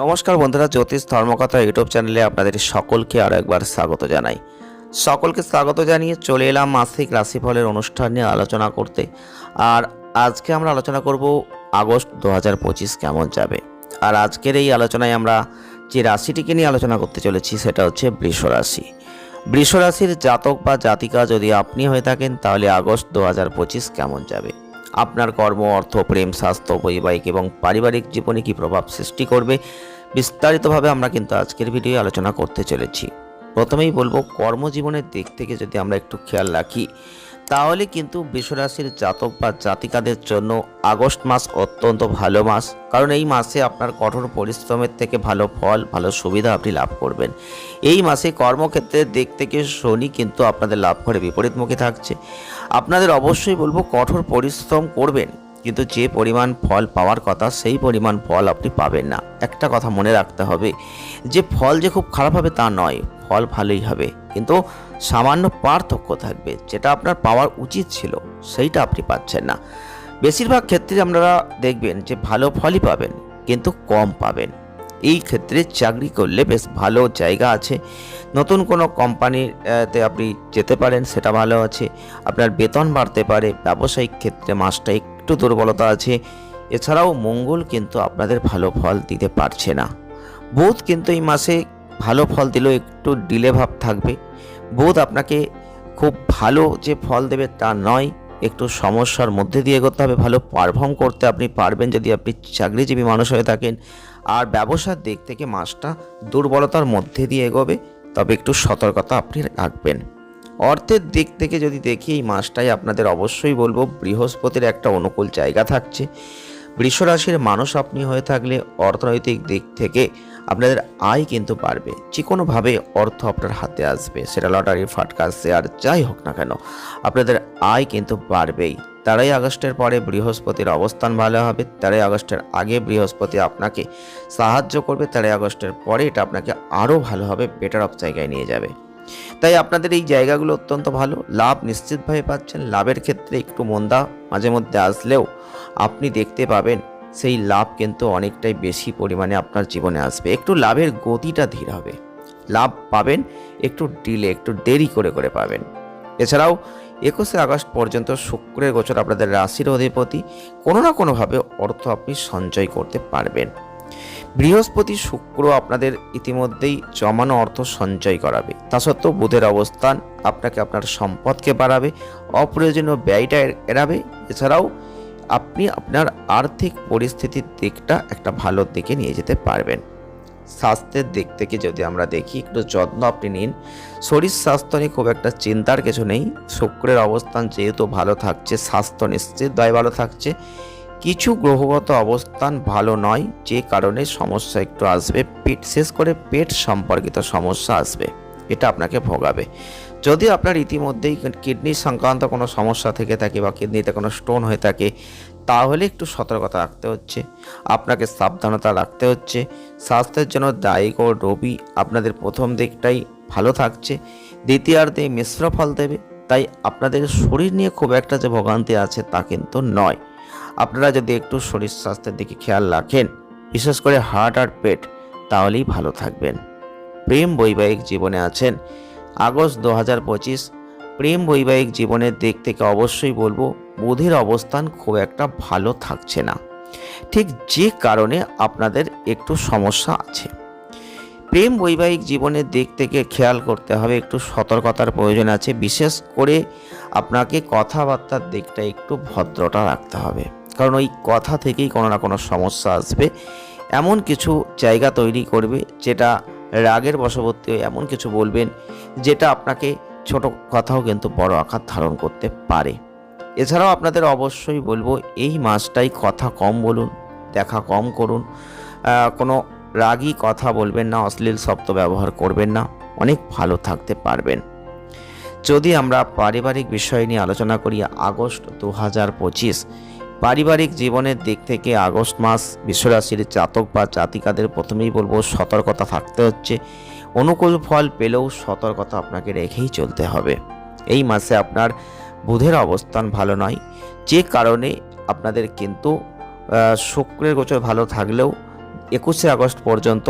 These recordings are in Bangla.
নমস্কার বন্ধুরা, জ্যোতিষ ধর্মকথা ইউটিউব চ্যানেলে আপনাদের সকলকে আরও একবার স্বাগত জানাই। সকলকে স্বাগত জানিয়ে চলে এলাম মাসিক রাশিফলের অনুষ্ঠান নিয়ে আলোচনা করতে। আর আজকে আমরা আলোচনা করব আগস্ট দু হাজার পঁচিশ কেমন যাবে। আর আজকের এই আলোচনায় আমরা যে রাশিটিকে নিয়ে আলোচনা করতে চলেছি সেটা হচ্ছে বৃষ রাশি। রাশির জাতক বা জাতিকা যদি আপনি হয়ে থাকেন, তাহলে আগস্ট দু হাজার পঁচিশ কেমন যাবে? আপনার কর্ম, অর্থ, প্রেম, স্বাস্থ্য, বৈবাহিক এবং পারিবারিক জীবনে কী প্রভাব সৃষ্টি করবে? বিস্তারিতভাবে আমরা কিন্তু আজকের ভিডিও আলোচনা করতে চলেছি। প্রথমেই বলব, কর্মজীবনের দিক থেকে যদি আমরা একটু খেয়াল রাখি তাহলে কিন্তু বৃষরাশির জাতক বা জাতিকাদের জন্য আগস্ট মাস অত্যন্ত ভালো মাস। কারণ এই মাসে আপনার কঠোর পরিশ্রমের থেকে ভালো ফল, ভালো সুবিধা আপনি লাভ করবেন। এই মাসে কর্মক্ষেত্রের দিক থেকে শনি কিন্তু আপনাদের লাভ করে বিপরীতমুখী থাকছে। আপনাদের অবশ্যই বলব কঠোর পরিশ্রম করবেন, কিন্তু যে পরিমাণ ফল পাওয়ার কথা সেই পরিমাণ ফল আপনি পাবেন না। একটা কথা মনে রাখতে হবে, যে ফল যে খুব খারাপ হবে তা নয়, ফল ভালোই হবে। কিন্তু সামান্য পার্থক্য থাকবে, যেটা আপনার পাওয়ার উচিত ছিল, সেইটা আপনি পাচ্ছেন না। বেশিরভাগ ক্ষেত্রে আপনারা দেখবেন যে ভালো ফলই পাবেন, কিন্তু কম পাবেন। এই ক্ষেত্রে চাকরি করলে বেশ ভালো জায়গা আছে। নতুন কোনো কোম্পানিতে আপনি যেতে পারেন, সেটা ভালো আছে। আপনার বেতন বাড়তে পারে, ব্যবসায়িক ক্ষেত্রে মাসটা একটু দুর্বলতা আছে। এছাড়াও মঙ্গল কিন্তু আপনাদের ভালো ফল দিতে পারছে না। বুধ কিন্তু এই মাসে ভালো ফল দিলেও একটু ডিলে ভাব থাকবে। বুধ আপনাকে খুব ভালো যে ফল দেবে তা নয়। একটু সমস্যার মধ্যে দিয়ে এগোতে হবে। ভালো পারফর্ম করতে আপনি পারবেন যদি আপনি চাকরিজীবী মানুষ হয়ে থাকেন। আর ব্যবসার দিক থেকে মাসটা দুর্বলতার মধ্যে দিয়ে এগোবে। তবে একটু সতর্কতা আপনি রাখবেন। অর্থের দিক থেকে যদি দেখি, এই মাসটাই আপনাদের অবশ্যই বলব, বৃহস্পতির একটা অনুকূল জায়গা থাকছে। বৃষ রাশির মানুষ আপনি হয়ে থাকলে অর্থনৈতিক দিক থেকে আপনাদের আয় কিন্তু বাড়বে। যে কোনোভাবে অর্থ আপনার হাতে আসবে, সেটা লটারি ফাটকা, শেয়ার, যাই হোক না কেন, আপনাদের আয় কিন্তু বাড়বেই। তেরোই আগস্টের পরে বৃহস্পতির অবস্থান ভালো হবে, তেরোই আগস্টের আগে বৃহস্পতি আপনাকে সাহায্য করবে, তেরোই আগস্টের পরে এটা আপনাকে আরও ভালোভাবে বেটার অফ জায়গায় নিয়ে যাবে। তাই আপনাদের এই জায়গাগুলো অত্যন্ত ভালো, লাভ নিশ্চিতভাবে পাচ্ছেন, লাভের ক্ষেত্রে একটু মন্দা মাঝে মধ্যে আসলেও আপনি দেখতে পাবেন সেই লাভ কিন্তু অনেকটাই বেশি পরিমাণে আপনার জীবনে আসবে। একটু লাভের গতিটা ধীর হবে। লাভ পাবেন, একটু ডিলে একটু দেরি করে করে পাবেন। এছাড়াও একুশে আগস্ট পর্যন্ত শুক্রের গোচর আপনাদের রাশির অধিপতি, কোনো না কোনোভাবে অর্থ আপনি সঞ্চয় করতে পারবেন। বৃহস্পতি শুক্র আপনাদের ইতিমধ্যেই জমানো অর্থ সঞ্চয় করাবে। তা সত্ত্বেও বুধের অবস্থান আপনাকে আপনার সম্পদকে বাড়াবে, অপ্রয়োজনীয় ব্যয়টা এড়াবে। এছাড়াও আপনি আপনার আর্থিক পরিস্থিতির দিকটা একটা ভালো দিকে নিয়ে যেতে পারবেন। স্বাস্থ্যের দিক থেকে যদি আমরা দেখি, একটু যত্ন আপনি নিন। শরীর স্বাস্থ্য নিয়ে খুব একটা চিন্তার কিছু নেই। শুক্রের অবস্থান যেহেতু ভালো থাকছে, স্বাস্থ্য নিশ্চিত, দয় ভালো থাকছে। কিছু গ্রহগত অবস্থান ভালো নয়, যে কারণে সমস্যা একটু আসবে। পেট শেষ করে পেট সম্পর্কিত সমস্যা আসবে। এটা আপনাকে ভোগাবে। যদি আপনার ইতিমধ্যেই কিডনি সংক্রান্ত কোনো সমস্যা থেকে থাকে বা কিডনিতে কোনো স্টোন হয়ে থাকে, তাহলে একটু সতর্কতা রাখতে হচ্ছে। আপনাকে সাবধানতা রাখতে হচ্ছে। স্বাস্থ্যের জন্য দায়িক ও রবি। আপনাদের প্রথম দিকটাই ভালো থাকছে। দ্বিতীয়ার্ধে মিশ্র ফল দেবে। তাই আপনাদের শরীর নিয়ে খুব একটা যে ভোগান্তি আছে তা কিন্তু নয়। আপনারা যদি একটু শরীর স্বাস্থ্যের দিকে খেয়াল রাখেন, বিশেষ করে হার্ট আর পেট, তাহলেই ভালো থাকবেন। প্রেম বৈবাহিক জীবনে আছেন। আগস্ট দু হাজার পঁচিশ। প্রেম বৈবাহিক জীবনের দিক থেকে অবশ্যই বলব, বুধের অবস্থান খুব একটা ভালো থাকছে না। ঠিক যে কারণে আপনাদের একটু সমস্যা আছে। প্রেম বৈবাহিক জীবনের দিক থেকে খেয়াল করতে হবে, একটু সতর্কতার প্রয়োজন আছে। বিশেষ করে আপনাকে কথাবার্তার দিকটা একটু ভদ্রতা রাখতে হবে। কারণ ওই কথা থেকেই কোনো না কোনো সমস্যা আসবে। এমন কিছু জায়গা তৈরি করবে, যেটা রাগের বশবর্তী এমন কিছু বলবেন যেটা আপনাকে ছোট কথাও কিন্তু বড় আকার ধারণ করতে পারে। এছাড়াও আপনাদের অবশ্যই বলব, এই মাসটাই কথা কম বলুন, দেখা কম করুন। কোনো রাগী কথা বলবেন না, অশ্লীল শব্দ ব্যবহার করবেন না, অনেক ভালো থাকতে পারবেন। যদি আমরা পারিবারিক বিষয় নিয়ে আলোচনা করি, আগস্ট দু হাজার পঁচিশ পারিবারিক জীবনের দিক থেকে আগস্ট মাস বিশ্বরাশির জাতক বা জাতিকাদের প্রথমেই বলব, সতর্কতা থাকতে হচ্ছে। অনুকূল ফল পেলেও সতর্কতা আপনাকে রেখেই চলতে হবে। এই মাসে আপনার বুধের অবস্থান ভালো নয়। যে কারণে আপনাদের কিন্তু শুক্রের গোচর ভালো থাকলেও একুশে আগস্ট পর্যন্ত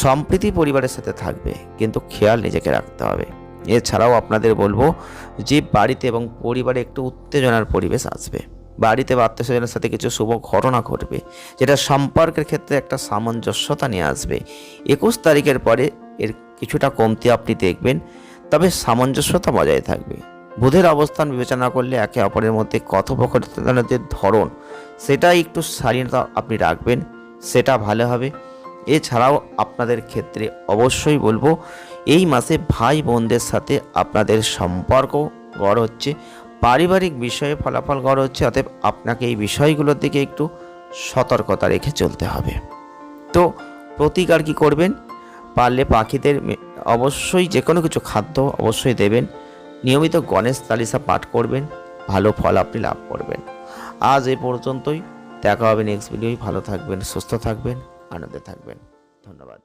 সম্প্রীতি পরিবারের সাথে থাকবে, কিন্তু খেয়াল নিজেকে রাখতে হবে। এছাড়াও আপনাদের বলব, যে বাড়িতে এবং পরিবারে একটু উত্তেজনার পরিবেশ আসবে। বাড়িতে বা আত্মীয় স্বজনের সাথে কিছু শুভ ঘটনা ঘটবে, যেটা সম্পর্কের ক্ষেত্রে একটা সামঞ্জস্যতা নিয়ে আসবে। একুশ তারিখের পরে এর কিছুটা কমতি আপনি দেখবেন, তবে সামঞ্জস্যতা বজায় থাকবে। বুধের অবস্থান বিবেচনা করলে একে অপরের মধ্যে কথোপকথনের যে ধরন, সেটা একটু স্বাধীনতা আপনি রাখবেন, সেটা ভালো হবে। এছাড়াও আপনাদের ক্ষেত্রে অবশ্যই বলব, এই মাসে ভাই বোনদের সাথে আপনাদের সম্পর্ক গড় হচ্ছে পারিবারিক বিষয়ে ফলাফল গড় হচ্ছে, অতএব আপনাকে এই বিষয়গুলোর দিকে একটু সতর্কতা রেখে চলতে হবে। তো প্রতিকার কি করবেন? পারলে পাখিদের অবশ্যই যে কোনো কিছু খাদ্য অবশ্যই দেবেন। নিয়মিত গণেশ তালিসা পাঠ করবেন, ভালো ফল আপনি লাভ করবেন। আজ এ পর্যন্তই। দেখা হবে নেক্সট ভিডিওই ভালো থাকবেন, সুস্থ থাকবেন, আনন্দে থাকবেন। ধন্যবাদ।